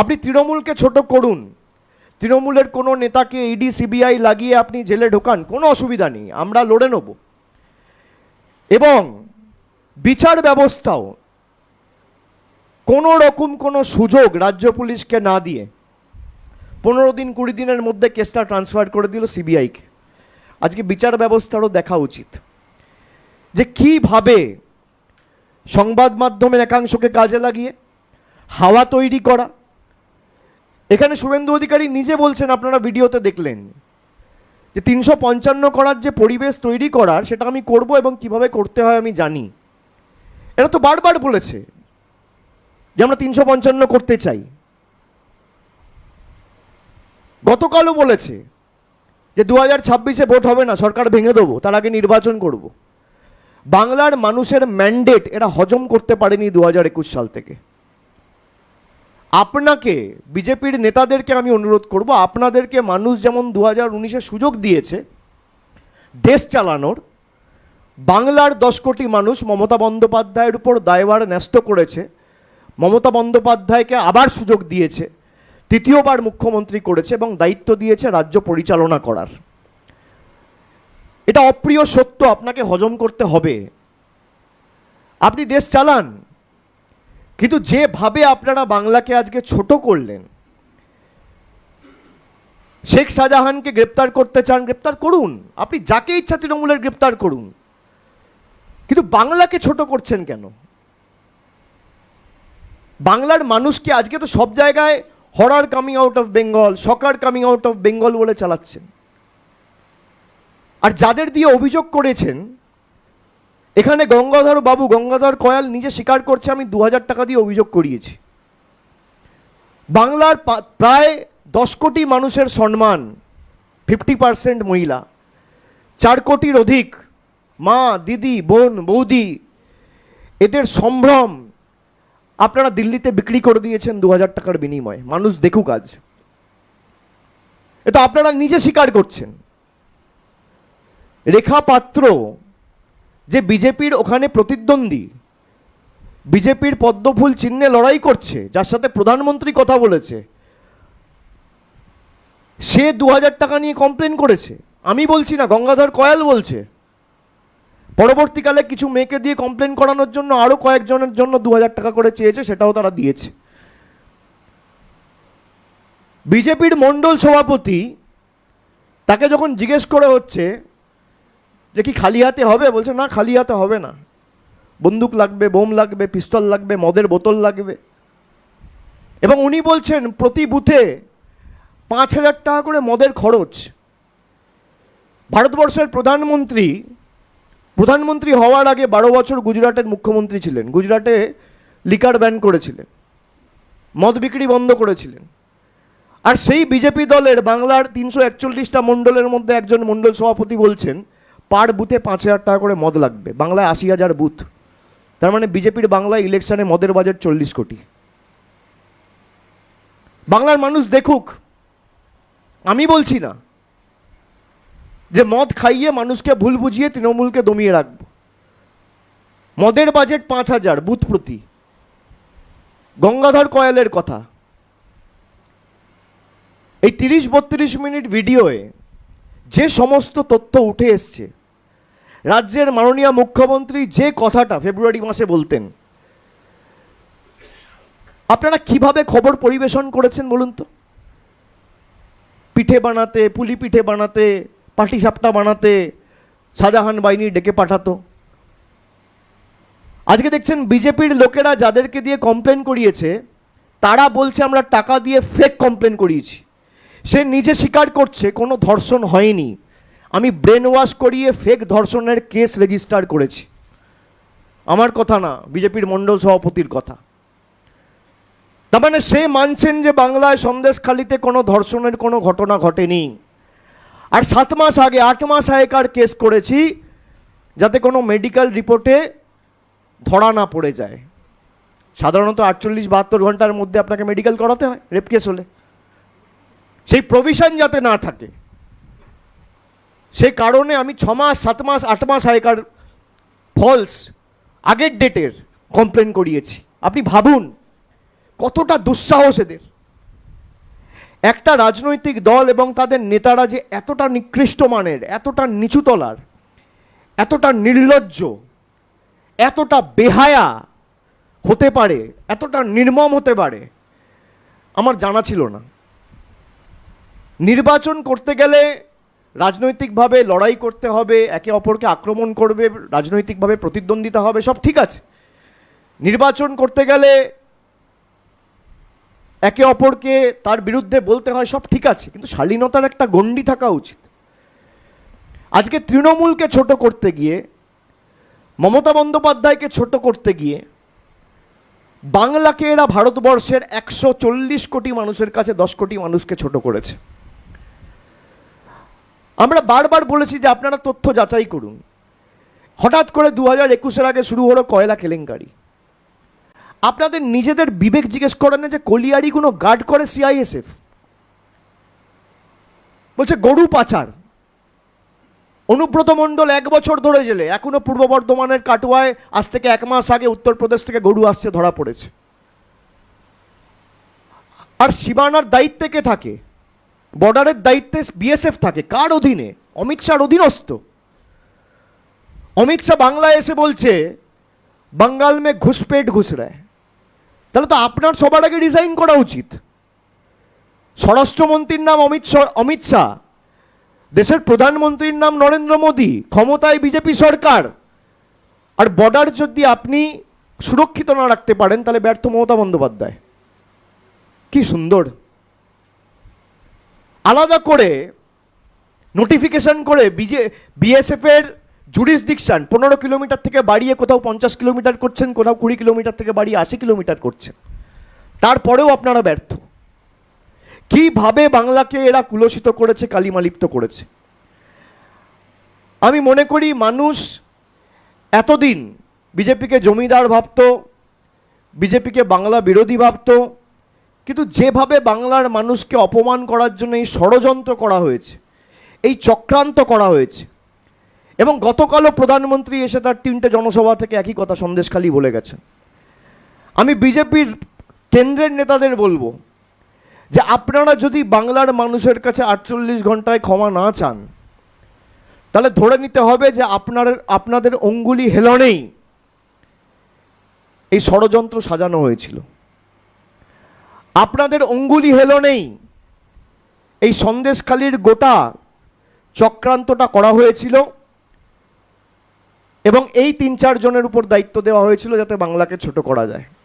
আপনি তৃণমূলকে ছোট করুন। তৃণমূলের কোনো নেতাকে ইডি সিবিআই লাগিয়ে আপনি জেলে ঢোকান, কোনো অসুবিধা নেই, আমরা লড়ে নেব। এবং বিচার ব্যবস্থাও কোনো রকম কোনো সুযোগ রাজ্য পুলিশকে না দিয়ে পনেরো দিন, কুড়ি দিনের মধ্যে কেসটা ট্রান্সফার করে দিল সিবিআইকে আজকে বিচার ব্যবস্থারও দেখা উচিত। যে কীভাবে সংবাদ মাধ্যমের একাংশকে কাজে লাগিয়ে হাওয়া তৈরি করা এখানে শুভেন্দু অধিকারী নিজে বলছেন, আপনারা ভিডিওতে দেখলেন। যে তিনশো পঞ্চান্ন করার যে পরিবেশ তৈরি করার, সেটা আমি করব এবং কীভাবে করতে হয় আমি জানি। এরা তো বারবার বলেছে যে আমরা তিনশো পঞ্চান্ন করতে চাই। গতকালও বলেছে যে দু হাজার ছাব্বিশে ভোট হবে না, সরকার ভেঙে দেবো, তার আগে নির্বাচন করব। বাংলার মানুষের ম্যান্ডেট এরা হজম করতে পারেনি দু হাজার একুশ সাল থেকে। আপনাকে, বিজেপির নেতাদেরকে আমি অনুরোধ করব, আপনাদেরকে মানুষ যেমন দু হাজার উনিশে সুযোগ দিয়েছে, দেশ চালানোর, বাংলার দশ কোটি মানুষ মমতা বন্দ্যোপাধ্যায়ের উপর দায়ভার ন্যস্ত করেছে, মমতা বন্দ্যোপাধ্যায়কে আবার সুযোগ দিয়েছে, তৃতীয়বার মুখ্যমন্ত্রী করেছে এবং দায়িত্ব দিয়েছে রাজ্য পরিচালনা করার। এটা অপ্রিয় সত্য, আপনাকে হজম করতে হবে। আপনি দেশ চালান কিন্তু যেভাবে আপনারা বাংলাকে আজকে ছোট করলেন, শেখ শাহজাহানকে গ্রেপ্তার করতে চান, গ্রেপ্তার করুন। আপনি যাকে ইচ্ছা তৃণমূলের গ্রেপ্তার করুন। কিন্তু বাংলাকে ছোট করছেন কেন? বাংলার মানুষকে আজকে তো সব জায়গায় horror coming out of Bengal soccer coming out of Bengal বলে চালাচ্ছেন। আর যাদের দিয়ে অভিযোগ করেছেন এখানে গঙ্গাধর বাবু, গঙ্গাধর কয়াল নিজে স্বীকার করছে, আমি দু হাজার টাকা দিয়ে অভিযোগ করিয়েছি। বাংলার প্রায় দশ কোটি মানুষের সম্মান ফিফটি পার্সেন্ট মহিলা। চার কোটির অধিক মা, দিদি, বোন, বৌদি, এদের সম্ভ্রম আপনারা দিল্লিতে বিক্রি করে দিয়েছেন দু হাজার টাকার বিনিময়ে। মানুষ দেখুক আজ। এটা আপনারা নিজে স্বীকার করছেন। রেখা পাত্র যে বিজেপির ওখানে প্রতিদ্বন্দ্বী, বিজেপির পদ্মফুল চিহ্নে লড়াই করছে, যার সাথে প্রধানমন্ত্রী কথা বলেছে, সে দু হাজার টাকা নিয়ে কমপ্লেন করেছে। আমি বলছি না, গঙ্গাধর কয়াল বলছে। পরবর্তীকালে কিছু মেয়েকে দিয়ে কমপ্লেন করানোর জন্য আরও কয়েকজনের জন্য দু হাজার টাকা করে চেয়েছে, সেটাও তারা দিয়েছে। বিজেপির মণ্ডল সভাপতি তাকে যখন জিজ্ঞেস করে হচ্ছে যে কি খালি হাতে হবে? বলছে, না, খালি হাতে হবে না। বন্দুক লাগবে, বোম লাগবে, পিস্তল লাগবে, মদের বোতল লাগবে। এবং উনি বলছেন, প্রতি বুথে পাঁচ হাজার টাকা করে মদের খরচ। ভারতবর্ষের প্রধানমন্ত্রী প্রধানমন্ত্রী হওয়ার আগে বারো বছর গুজরাটের মুখ্যমন্ত্রী ছিলেন। গুজরাটে লিকার ব্যান করেছিলেন। মদ বিক্রি বন্ধ করেছিলেন। আর সেই বিজেপি দলের বাংলার তিনশো একচল্লিশটা মণ্ডলের মধ্যে একজন মণ্ডল সভাপতি বলছেন পার বুথে পাঁচ হাজার টাকা করে মদ লাগবে। বাংলায় আশি হাজার বুথ। তার মানে বিজেপির বাংলায় ইলেকশনে মদের বাজেট চল্লিশ কোটি। বাংলার মানুষ দেখুক, আমি বলছি না যে মদ খাইয়ে মানুষকে ভুল বুঝিয়ে তৃণমূলকে দমিয়ে রাখব। মদের বাজেট পাঁচ হাজার বুথ প্রতি। গঙ্গাধর কয়ালের কথা। এই তিরিশ বত্রিশ মিনিট ভিডিওয়ে যে সমস্ত তথ্য উঠে এসছে, রাজ্যের মাননীয় মুখ্যমন্ত্রী যে কথাটা ফেব্রুয়ারি মাসে বলতেন, আপনারা কীভাবে খবর পরিবেশন করেছেন বলুন তো? পিঠে বানাতে, পুলি পিঠে বানাতে, পাটি সাপটা বানাতে, শাহজাহান বাহিনী ডেকে পাঠাতো। আজকে দেখছেন বিজেপির লোকেরা যাদেরকে দিয়ে কমপ্লেন করিয়েছে, তারা বলছে আমরা টাকা দিয়ে ফেক কমপ্লেন করিয়েছি। সে নিজে স্বীকার করছে, কোনো ধর্ষণ হয়নি। আমি ব্রেন ওয়াশ করিয়ে ফেক ধর্ষণের কেস রেজিস্টার করেছি। আমার কথা না, বিজেপির মণ্ডল সভাপতির কথা। তার মানে সে মানছেন যে বাংলায় সন্দেশখালিতে কোনো ধর্ষণের কোনো ঘটনা ঘটেনি। আর সাত মাস আগে, আট মাস আগেকার কেস করেছি, যাতে কোনো মেডিকেল রিপোর্টে ধরা না পড়ে যায়। সাধারণত আটচল্লিশ বাহাত্তর ঘণ্টার মধ্যে আপনাকে মেডিকেল করাতে হয় রেপ কেস হলে। সেই প্রভিশন যাতে না থাকে, সেই কারণে আমি ছ মাস, সাত মাস, আট মাস আগেকার ফলস আগের ডেটের কমপ্লেন করিয়েছি। আপনি ভাবুন, কতটা দুঃসাহস এদের। একটা রাজনৈতিক দল এবং তাদের নেতারা যে এতটা নিকৃষ্ট মানের, এতটা নিচুতলার এতটা নির্লজ্জ, এতটা বেহায়া হতে পারে, এতটা নির্মম হতে পারে, আমার জানা ছিল না। নির্বাচন করতে গেলে রাজনৈতিকভাবে লড়াই করতে হবে, একে অপরকে আক্রমণ করবে, রাজনৈতিকভাবে প্রতিদ্বন্দ্বিতা হবে, সব ঠিক আছে। নির্বাচন করতে গেলে একে অপরকে তার বিরুদ্ধে বলতে হয়, সব ঠিক আছে, কিন্তু শালীনতার একটা গণ্ডি থাকা উচিত। আজকে তৃণমূলকে ছোট করতে গিয়ে, মমতা বন্দ্যোপাধ্যায়কে ছোট করতে গিয়ে, বাংলাকে এরা ভারতবর্ষের একশো চল্লিশ কোটি মানুষের কাছে দশ কোটি মানুষকে ছোট করেছে। আমরা বারবার বলেছি যে আপনারা তথ্য যাচাই করুন। হঠাৎ করে দু হাজার একুশের আগে শুরু হলো কয়লা কেলেঙ্কারি। আপনাদের নিজেদের বিবেক জিজ্ঞেস করেন যে কলিয়ারিগুলো গার্ড করে সিআইএসএফ বলছে, গরু পাচার। অনুব্রত মণ্ডল এক বছর ধরে জেলে। এখনও পূর্ব বর্ধমানের কাটোয়ায় আজ থেকে এক মাস আগে উত্তরপ্রদেশ থেকে গরু আসছে, ধরা পড়েছে। আর সীমানার দায়িত্বে কে থাকে? বর্ডারের দায়িত্বে বিএসএফ থাকে। কার অধীনে? অমিত শাহর অধীনস্থ। অমিত শাহ বাংলায় এসে বলছে, বাঙ্গাল মে ঘুষপেট ঘুষ রায় তাহলে তো আপনার সবার আগে রিজাইন করা উচিত। স্বরাষ্ট্রমন্ত্রীর নাম অমিত অমিত শাহ। দেশের প্রধানমন্ত্রীর নাম নরেন্দ্র মোদী। ক্ষমতায় বিজেপি সরকার। আর বর্ডার যদি আপনি সুরক্ষিত না রাখতে পারেন, তাহলে ব্যর্থ মমতা বন্দ্যোপাধ্যায়। কি সুন্দর। আলাদা করে নোটিফিকেশন করে বিজে বিএসএফ এর জুরিসডিকশন পনেরো কিলোমিটার থেকে বাড়িয়ে কোথাও পঞ্চাশ কিলোমিটার করছেন, কোথাও কুড়ি কিলোমিটার থেকে বাড়িয়ে আশি কিলোমিটার করছেন। তারপরেও আপনারা ব্যর্থ। কীভাবে বাংলাকে এরা কুলসিত করেছে, কালিমালিপ্ত করেছে? আমি মনে করি মানুষ এতদিন বিজেপিকে জমিদার ভাবত, বিজেপিকে বাংলা বিরোধী ভাবত কিন্তু যেভাবে বাংলার মানুষকে অপমান করার জন্য এই ষড়যন্ত্র করা হয়েছে, এই চক্রান্ত করা হয়েছে, এবং গতকালও প্রধানমন্ত্রী এসে তার তিনটে জনসভা থেকে একই কথা সন্দেশখালি বলে গেছেন। আমি বিজেপির কেন্দ্রের নেতাদের বলব যে আপনারা যদি বাংলার মানুষের কাছে আটচল্লিশ ঘন্টায় ক্ষমা না চান, তাহলে ধরে নিতে হবে যে আপনার, আপনাদের অঙ্গুলি হেলনেই এই ষড়যন্ত্র সাজানো হয়েছিল। আপনাদের অঙ্গুলি হেলো নেই। এই সন্দেশখালির গোটা চক্রান্তটা করা হয়েছিল এবং এই তিন চারজনের উপর দায়িত্ব দেওয়া হয়েছিল যাতে বাংলাকে ছোট করা যায়।